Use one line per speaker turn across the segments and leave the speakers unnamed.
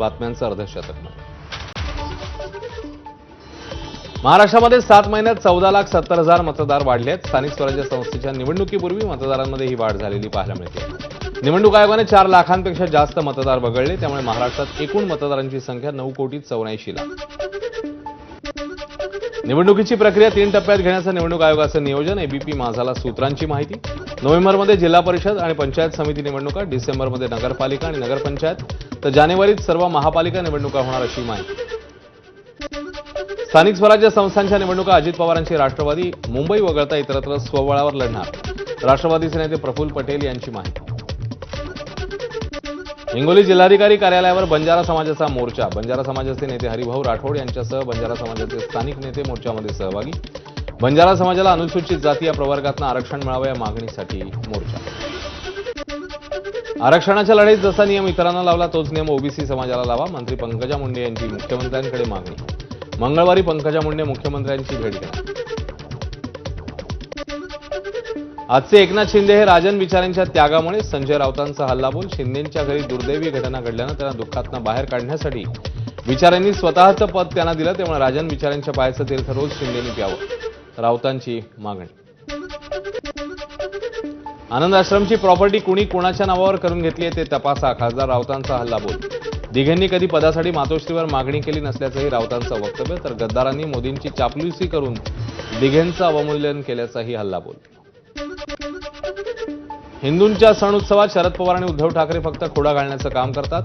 बातम्यांचं अर्धशतक महाराष्ट्रामध्ये सात महिन्यात चौदा लाख सत्तर हजार मतदार वाढले आहेत स्थानिक स्वराज्य संस्थेच्या निवडणुकीपूर्वी मतदारांमध्ये ही वाढ झालेली पाहायला मिळते. निवडणूक आयोगाने चार लाखांपेक्षा जास्त मतदार वगळले. त्यामुळे महाराष्ट्रात एकूण मतदारांची संख्या नऊ कोटी चौऱ्याऐंशी लाख. निवडणुकीची प्रक्रिया तीन टप्प्यात घेण्याचं निवडणूक आयोगाचं नियोजन. एबीपी माझाला सूत्रांची माहिती. नोव्हेंबरमध्ये जिल्हा परिषद आणि पंचायत समिती निवडणुका. डिसेंबरमध्ये नगरपालिका आणि नगरपंचायत. तर जानेवारीत सर्व महापालिका निवडणुका होणार अशी माहिती. स्थानिक स्वराज्य संस्थांच्या निवडणुका अजित पवारांची राष्ट्रवादी मुंबई वगळता इतरत्र स्वबळावर लढणार राष्ट्रवादीचे नेते प्रफुल्ल पटेल यांची माहिती. हिंगोली जिल्हाधिकारी कार्यालयावर बंजारा समाजाचा मोर्चा बंजारा समाजाचे नेते हरिभाऊ राठोड यांच्यासह बंजारा समाजाचे स्थानिक नेते मोर्चामध्ये सहभागी. बंजारा समाजाला अनुसूचित जाती या प्रवर्गातनं आरक्षण मिळावं या मागणीसाठी मोर्चा. आरक्षणाच्या लढाईत जसा नियम इतरांना लावला तोच नियम ओबीसी समाजाला लावा. मंत्री पंकजा मुंडे यांची मुख्यमंत्र्यांकडे मागणी. मंगळवारी पंकजा मुंडे मुख्यमंत्र्यांची भेट घेणार आजचे एकनाथ शिंदे हे राजन विचारांच्या त्यागामुळे संजय राऊतांचा हल्लाबोल शिंदेंच्या घरी दुर्दैवी घटना घडल्यानं त्यांना दुःखातनं बाहेर काढण्यासाठी विचारांनी स्वतःचं पद त्यांना दिलं त्यामुळे राजन विचारांच्या पायाचं तीर्थ रोज शिंदेनी प्यावं. राऊतांची मागणी. आनंद आश्रमची प्रॉपर्टी कुणी कोणाच्या नावावर करून घेतली आहे ते तपासा. खासदार राऊतांचा हल्लाबोल दिघेंनी कधी पदासाठी मातोश्रीवर मागणी केली नसल्याचंही राऊतांचं वक्तव्य तर गद्दारांनी मोदींची चापलुसी करून दिघेंचं अवमूल्यन केल्याचाही हल्लाबोल हिंदूंच्या सण उत्सवात शरद पवार आणि उद्धव ठाकरे फक्त खोडा घालण्याचं काम करतात.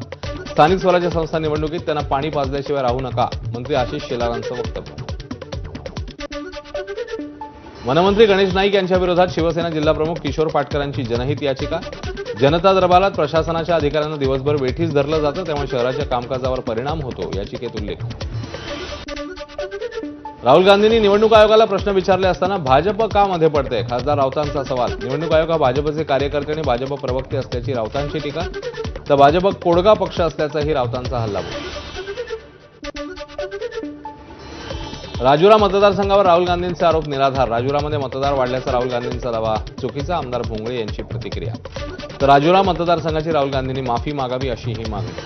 स्थानिक स्वराज्य संस्था निवडणुकीत त्यांना पाणी पाजल्याशिवाय राहू नका मंत्री आशिष शेलारांचं वक्तव्य. वनमंत्री गणेश नाईक यांच्या विरोधात शिवसेना जिल्हाप्रमुख किशोर पाटकरांची जनहित याचिका. जनता दरबारात प्रशासनाच्या अधिकाऱ्यांना दिवसभर वेठीस धरलं जातं त्यामुळे शहराच्या कामकाजावर परिणाम होतो याचिकेत उल्लेख. राहुल गांधींनी निवडणूक आयोगाला प्रश्न विचारले असताना भाजप का मध्ये पडते खासदार राऊतांचा सवाल. निवडणूक आयोग हा भाजपचे कार्यकर्ते आणि भाजप प्रवक्ते असल्याची राऊतांची टीका. तर भाजप कोडगा पक्ष असल्याचाही राऊतांचा हल्लाबोल राजुरा मतदारसंघावर राहुल गांधींचे आरोप निराधार. राजुरामध्ये मतदार वाढल्याचा राहुल गांधींचा दावा. चुकीचा आमदार भोंगळे यांची प्रतिक्रिया. तर राजुरा मतदारसंघाची राहुल गांधींनी माफी मागावी अशी ही मागणी.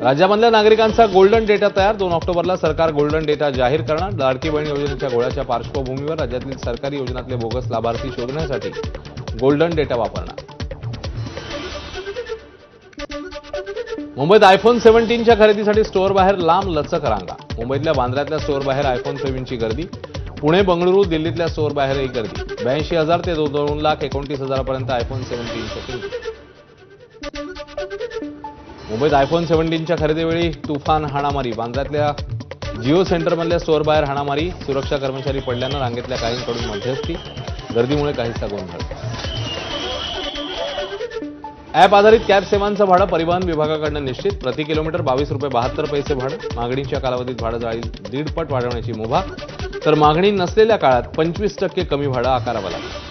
राज्यामधल्या नागरिकांचा गोल्डन डेटा तयार. दोन ऑक्टोबरला सरकार गोल्डन डेटा जाहीर करणार. लाडकी बहीण योजनेच्या घोळ्याच्या पार्श्वभूमीवर राज्यातील सरकारी योजनातले बोगस लाभार्थी शोधण्यासाठी गोल्डन डेटा वापरणार. मुंबईत आयफोन सेव्हन्टीनच्या खरेदीसाठी स्टोअर बाहेर लांब लचक रांगा. मुंबईतल्या बांद्र्यातल्या स्टोअर बाहेर आयफोन सेव्हनची गर्दी. पुणे बंगळुरू दिल्लीतल्या स्टोअरबाहेरही गर्दी. ब्याऐंशी हजार ते दोन लाख एकोणतीस हजारापर्यंत आयफोन सेव्हन्टीनच्या मुंबईत आयफोन सेव्हन्टीनच्या खरेदीवेळी तुफान हाणामारी. बांद्र्यातल्या जिओ सेंटरमधल्या स्टोअरबाहेर हाणामारी. सुरक्षा कर्मचारी पडल्यानं रांगेतल्या काहींकडून मध्यस्थी. गर्दीमुळे काहीसा गोंधळ. ॲप आधारित कॅब सेवांचं भाडं परिवहन विभागाकडनं निश्चित. प्रति किलोमीटर बावीस रुपये बहात्तर पैसे भाडं. मागणीच्या कालावधीत भाडं जाईल दीडपट वाढवण्याची मुभा. तर मागणी नसलेल्या काळात पंचवीस टक्के कमी भाडं आकारावं लागलं.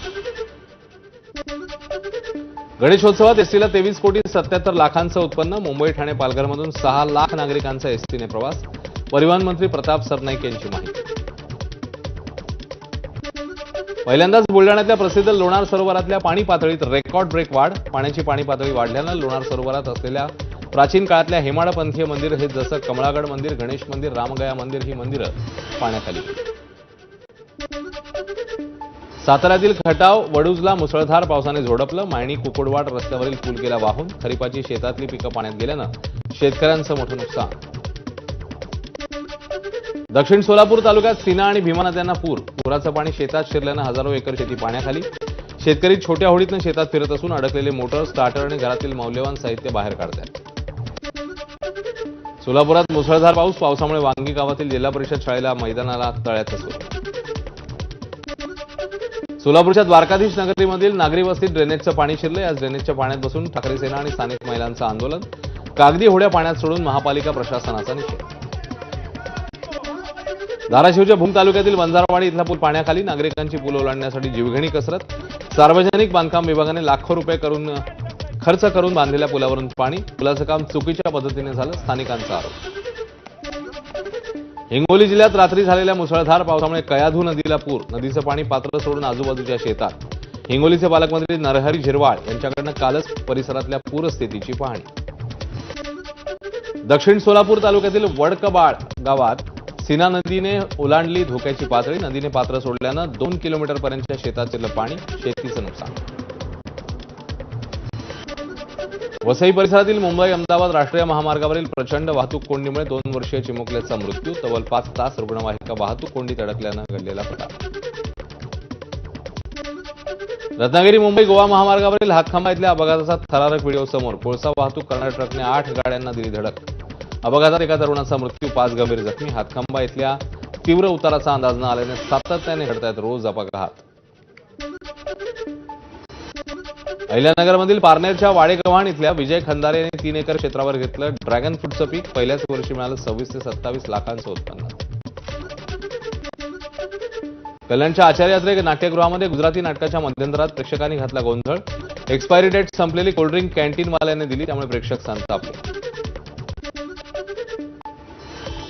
गणेशोत्सवात एसटीला तेवीस कोटी सत्याहत्तर लाखांचं उत्पन्न. मुंबई ठाणे पालघरमधून सहा लाख नागरिकांचा एसटीने प्रवास. परिवहन मंत्री प्रताप सरनाईक यांची माहिती. पहिल्यांदाच बुलढाण्यातल्या प्रसिद्ध लोणार सरोवरातल्या पाणी पातळीत रेकॉर्ड ब्रेक वाढ. पाण्याची पाणी पातळी वाढल्यानं लोणार सरोवरात असलेल्या प्राचीन काळातल्या हेमाडपंथीय मंदिर हे जसं कमळागड मंदिर गणेश मंदिर रामगया मंदिर ही मंदिरं पाण्याखाली साताऱ्यातील खटाव वडूजला मुसळधार पावसाने झोडपलं. मायणी कुकुडवाड रस्त्यावरील पूल गेला वाहून. खरीपाची शेतातली पिकं पाण्यात गेल्यानं शेतकऱ्यांचं मोठं नुकसान दक्षिण सोलापूर तालुक्यात सीना आणि भीमा नद्यांना पूर. पुराचं पाणी शेतात शिरल्यानं हजारो एकर शेती पाण्याखाली. शेतकरी छोट्या होडीतनं शेतात फिरत असून अडकलेले मोटर स्टार्टर आणि घरातील मौल्यवान साहित्य बाहेर काढतात. सोलापुरात मुसळधार पाऊस पावसामुळे वांगी गावातील जिल्हा परिषद शाळेला मैदानाला तळ्यात असतो सोलापूरच्या द्वारकाधीश नगरीमधील नागरी वस्तीत ड्रेनेजचं पाणी शिरलं या ड्रेनेजच्या पाण्यात बसून ठाकरे सेना आणि स्थानिक महिलांचं आंदोलन. कागदी होड्या पाण्यात सोडून महापालिका प्रशासनाचा निषेध. धाराशिवच्या भूम तालुक्यातील वंजारवाडी इथला पूल पाण्याखाली नागरिकांची पूल ओलांडण्यासाठी जीवघेणी कसरत सार्वजनिक बांधकाम विभागाने लाखो रुपये करून खर्च करून बांधलेल्या पुलावरून पाणी पुलाचं काम चुकीच्या पद्धतीने झालं स्थानिकांचा आरोप. हिंगोली जिल्ह्यात रात्री झालेल्या मुसळधार पावसामुळे कयाधू नदीला पूर नदीचं पाणी पात्र सोडून आजूबाजूच्या शेतात. हिंगोलीचे पालकमंत्री नरहरी झिरवाळ यांच्याकडनं कालच परिसरातल्या पूरस्थितीची पाहणी. दक्षिण सोलापूर तालुक्यातील वडकबाळ गावात सीना नदीने ओलांडली धोक्याची पातळी. नदीने पात्र सोडल्यानं दोन किलोमीटरपर्यंतच्या शेतात शिरलं पाणी शेतीचं नुकसान. वसई परिसरातील मुंबई अहमदाबाद राष्ट्रीय महामार्गावरील प्रचंड वाहतूक कोंडीमुळे दोन वर्षीय चिमुकल्याचा मृत्यू तब्बल पाच तास रुग्णवाहिका वाहतूक कोंडीत अडकल्यानं घडलेला प्रकार. रत्नागिरी मुंबई गोवा महामार्गावरील हातखंबा इथल्या अपघाताचा थरारक व्हिडिओ समोर कोळसा वाहतूक करणाऱ्या ट्रकने आठ गाड्यांना दिली धडक. अपघातात एका तरुणाचा मृत्यू पाच गंभीर जखमी हातखंबा इथल्या तीव्र उताराचा अंदाज न आल्याने सातत्याने घडतायत रोज अपघात. अहिल्यानगरमधील पारनेरच्या वाडेगव्हाण इथल्या विजय खंदारे यांनी तीन एकर क्षेत्रावर घेतलं ड्रॅगन फ्रूटचं पीक. पहिल्याच वर्षी मिळालं सव्वीस ते सत्तावीस लाखांचं उत्पन्न. कल्याणच्या आचार्यात्रे नाट्यगृहामध्ये गुजराती नाटकाच्या मध्यंतरात प्रेक्षकांनी घातला गोंधळ. एक्सपायरी डेट संपलेली कोल्ड्रिंक कॅन्टीनवाल्याने दिली त्यामुळे प्रेक्षक संतापले.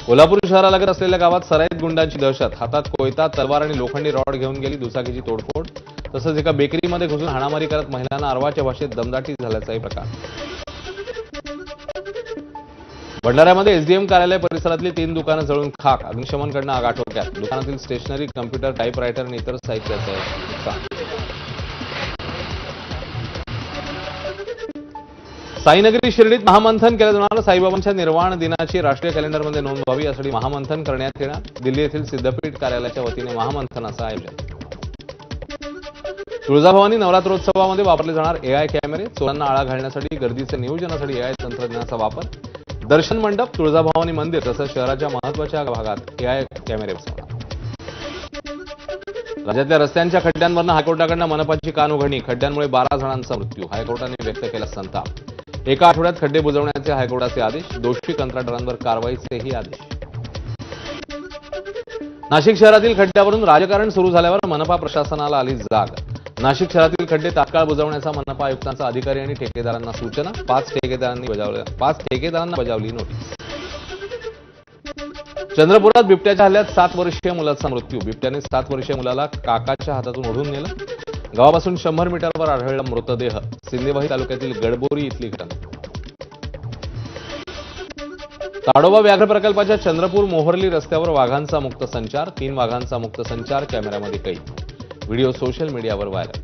कोल्हापूर शहरालगत असलेल्या गावात सराईत गुंडांची दहशत. हातात कोयता तलवार आणि लोखंडी रॉड घेऊन गेली दुचाकीची तोडफोड. तसंच एका बेकरीमध्ये घुसून हाणामारी करत महिलांना अर्वाच्या भाषेत दमदाटी झाल्याचाही प्रकार. भंडाऱ्यामध्ये एसडीएम कार्यालय परिसरातली तीन दुकानं जळून खाक. अग्निशमनकडनं आग आटोक्यात. दुकानातील स्टेशनरी कम्प्युटर टाईपरायटर आणि इतर साहित्याचं नुकसान. साईनगरी शिर्डीत महामंथन केलं जाणार. साईबाबांच्या निर्वाण दिनाची राष्ट्रीय कॅलेंडरमध्ये नोंद व्हावी यासाठी महामंथन करण्यात येणार. दिल्ली येथील सिद्धपीठ कार्यालयाच्या वतीने महामंथनाचं आयोजन. तुळजाभवानी नवरात्रोत्सवामध्ये वापरले जाणार एआय कॅमेरे. चोरांना आळा घालण्यासाठी गर्दीचे नियोजनासाठी एआय तंत्रज्ञानाचा वापर. दर्शन मंडप तुळजाभवानी मंदिर तसंच शहराच्या महत्त्वाच्या भागात एआय कॅमेरे बसवणार. राज्यातल्या रस्त्यांच्या खड्ड्यांवरनं हायकोर्टाकडनं मनपाची कान उघडणी. खड्ड्यांमुळे बारा जणांचा मृत्यू. हायकोर्टाने व्यक्त केला संताप. एका आठवड्यात खड्डे बुजवण्याचे हायकोर्टाचे आदेश दोषी कंत्राटदारांवर कारवाईचेही आदेश. नाशिक शहरातील खड्ड्यावरून राजकारण सुरू झाल्यावर मनपा प्रशासनाला आली जाग. नाशिक शहरातील खड्डे तात्काळ बुजवण्याचा मनपा आयुक्तांचा अधिकारी आणि ठेकेदारांना सूचना पाच ठेकेदारांनी बजावल्या पाच ठेकेदारांना बजावली नोटीस. चंद्रपुरात बिबट्याच्या हल्ल्यात सात वर्षीय मुलाचा मृत्यू. बिबट्याने सात वर्षीय मुलाला काकाच्या हातातून ओढून नेलं. गावापासून शंभर मीटरवर आढळला मृतदेह. सिंदेवाही तालुक्यातील गडबोरी इथली घटना. ताडोबा व्याघ्र प्रकल्पाच्या चंद्रपूर मोहर्ली रस्त्यावर वाघांचा मुक्त संचार तीन वाघांचा मुक्त संचार कॅमेऱ्यामध्ये कैद. व्हिडिओ सोशल मीडियावर व्हायरल.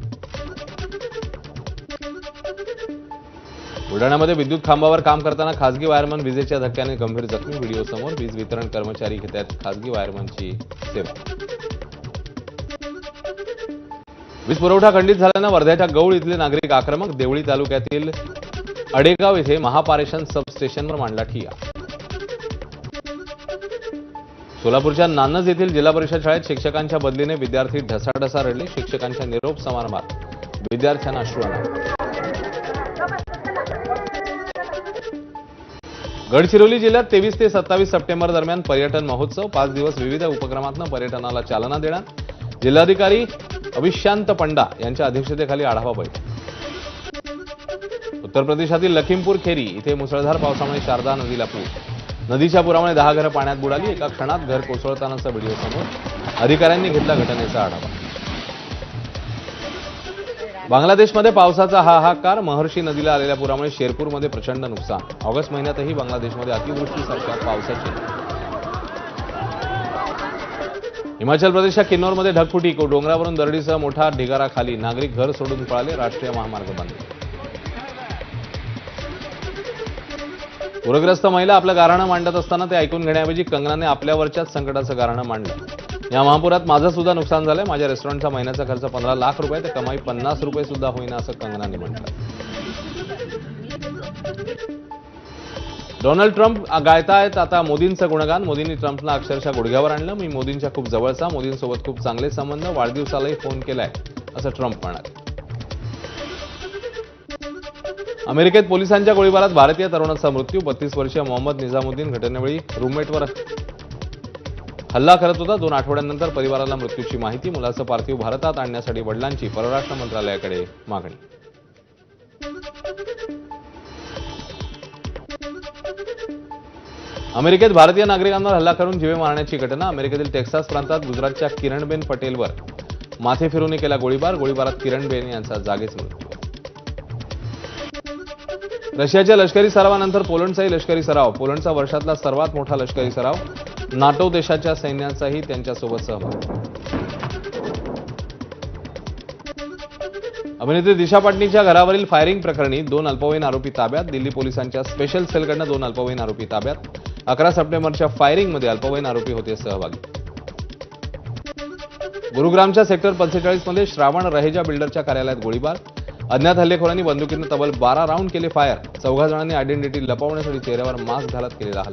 बुलढाण्यामध्ये विद्युत खांबावर काम करताना खासगी वायरमन विजेच्या धक्क्याने गंभीर जखमी. व्हिडिओ समोर वीज वितरण कर्मचारी घेतात खासगी वायरमनची सेवा. वीज पुरवठा खंडित झाल्यानं वर्ध्याच्या गौळ इथले नागरिक आक्रमक देवळी तालुक्यातील अडेगाव येथे महापारेषण सबस्टेशनवर मांडला ठिया सोलापूरच्या नानज येथील जिल्हा परिषद शाळेत शिक्षकांच्या बदलीने विद्यार्थी ढसाढसा रडले शिक्षकांच्या निरोप समारंभात. विद्यार्थ्यांना अश्रू गडचिरोली जिल्ह्यात तेवीस ते सत्तावीस सप्टेंबर दरम्यान पर्यटन महोत्सव पाच दिवस विविध उपक्रमातून पर्यटनाला चालना देणार. जिल्हाधिकारी अविशांत पंडा यांच्या अध्यक्षतेखाली आढावा बैठक. उत्तर प्रदेशातील लखीमपूर खेरी इथे मुसळधार पावसामुळे शारदा नदीला पूर. नदीच्या पुरामुळे दहा घरं पाण्यात बुडाली एका क्षणात घर कोसळतानाचा व्हिडिओ समोर अधिकाऱ्यांनी घेतला घटनेचा आढावा. बांगलादेशमध्ये पावसाचा हाहाकार महर्षी नदीला आलेल्या पुरामुळे शेरपूरमध्ये प्रचंड नुकसान. ऑगस्ट महिन्यातही बांगलादेशमध्ये अतिवृष्टीसारख्या पावसाची हिमाचल प्रदेशच्या किन्नौरमध्ये ढगफुटी को- डोंगरावरून दरडीसह मोठा ढिगारा खाली. नागरिक घर सोडून पळाले राष्ट्रीय महामार्ग बंद. पूरग्रस्त महिला आपलं गाराणं मांडत असताना ते ऐकून घेण्याऐवजी कंगनाने आपल्यावरच्याच संकटाचं गाराणं मांडलं. या महापुरात माझं सुद्धा नुकसान झालंय. माझ्या रेस्टॉरंटचा महिन्याचा खर्च पंधरा लाख रुपये तर कमाई पन्नास रुपये सुद्धा होईना असं कंगनाने म्हटलं. डोनाल्ड ट्रम्प गायतायत आता मोदींचं गुणगान. मोदींनी ट्रम्पला अक्षरशः गुडघ्यावर आणलं. मी मोदींच्या खूप जवळचा. मोदींसोबत खूप चांगले संबंध. वाढदिवसालाही फोन केलाय असं ट्रम्प म्हणाले. अमेरिकेत पोलिसांच्या गोळीबारात भारतीय तरुणाचा मृत्यू. बत्तीस वर्षीय मोहम्मद निजामुद्दीन घटनेवेळी रूममेटवर हल्ला करत होता. दोन आठवड्यांनंतर परिवाराला मृत्यूची माहिती. मुलाचं पार्थिव भारतात आणण्यासाठी वडिलांची परराष्ट्र मंत्रालयाकडे मागणी. अमेरिकेत भारतीय नागरिकांवर हल्ला करून जीवे मारण्याची घटना अमेरिकेतील टेक्सास प्रांतात गुजरातच्या किरणबेन पटेलवर. माथे फिरून केला गोळीबार गोळीबारात किरणबेन यांचा जागीच मृत्यू. रशियाच्या लष्करी सरावानंतर पोलंडचाही लष्करी सराव. पोलंडचा वर्षातला सर्वात मोठा लष्करी सराव नाटो देशाच्या सैन्याचाही त्यांच्यासोबत सहभाग. अभिनेत्री दिशा पाटणीच्या घरावरील फायरिंग प्रकरणी दोन अल्पवयीन आरोपी ताब्यात दिल्ली पोलिसांच्या स्पेशल सेलकडनं दोन अल्पवयीन आरोपी ताब्यात. अकरा सप्टेंबरच्या फायरिंगमध्ये अल्पवयीन आरोपी होते सहभागी. गुरुग्रामच्या सेक्टर पंचेचाळीसमध्ये श्रावण रहेजा बिल्डरच्या कार्यालयात गोळीबार. अज्ञात हल्लेखोरांनी बंदुकीनं तब्बल बारा राऊंड केले फायर. चौघा जणांनी आयडेंटिटी लपवण्यासाठी चेहऱ्यावर मास्क घालत केलेला हल्ला.